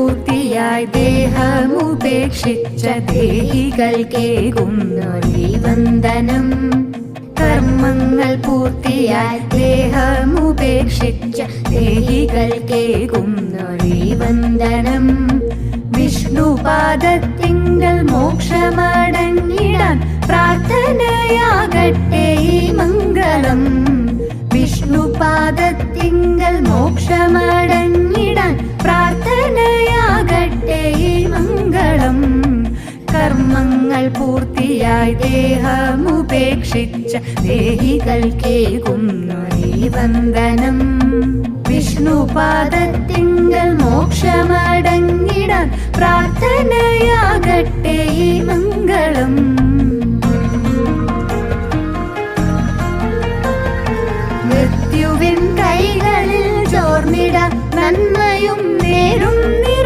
പൂർത്തിയായി ദേഹമുപേക്ഷിച്ച ദേഹികൾക്കേകുന്നൊരീ വന്ദനം. കർമ്മങ്ങൾ പൂർത്തിയായി ദേഹമുപേക്ഷിച്ച ദേഹികൾക്കേകുന്നൊരീ വന്ദനം. വിഷ്ണുപാദത്തിങ്കൽ മോക്ഷമടങ്ങിടാൻ പ്രാർത്ഥനയാകട്ടെ മംഗളം. വിഷ്ണുപാദത്തിങ്കൽ മോക്ഷമടങ്ങിടാൻ കർമ്മങ്ങൾ പൂർത്തിയായി ദേഹമുപേക്ഷിച്ച ദേഹികൾ ദേഹികൾക്കേകുന്നൊരീ വന്ദനം വിഷ്ണു വിഷ്ണുപാദത്തിങ്കൽ മോക്ഷമടങ്ങിടാൻ പ്രാർത്ഥനയാകട്ടെ ഈ മംഗളം. മൃത്യുവിൻ കൈകളിൽ ചോർന്നിട നന്മയും നേരും നിറഞ്ഞൊരു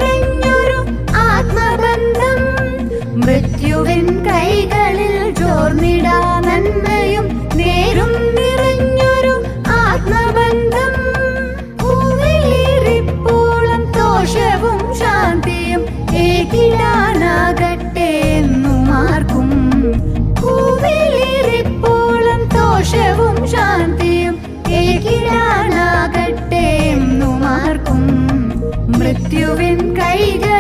ദോഷവും ശാന്തിയും ഏകിടാനാകട്ടെ എന്നുമാർക്കും. മൃത്യുവിൻ കൈകളിൽ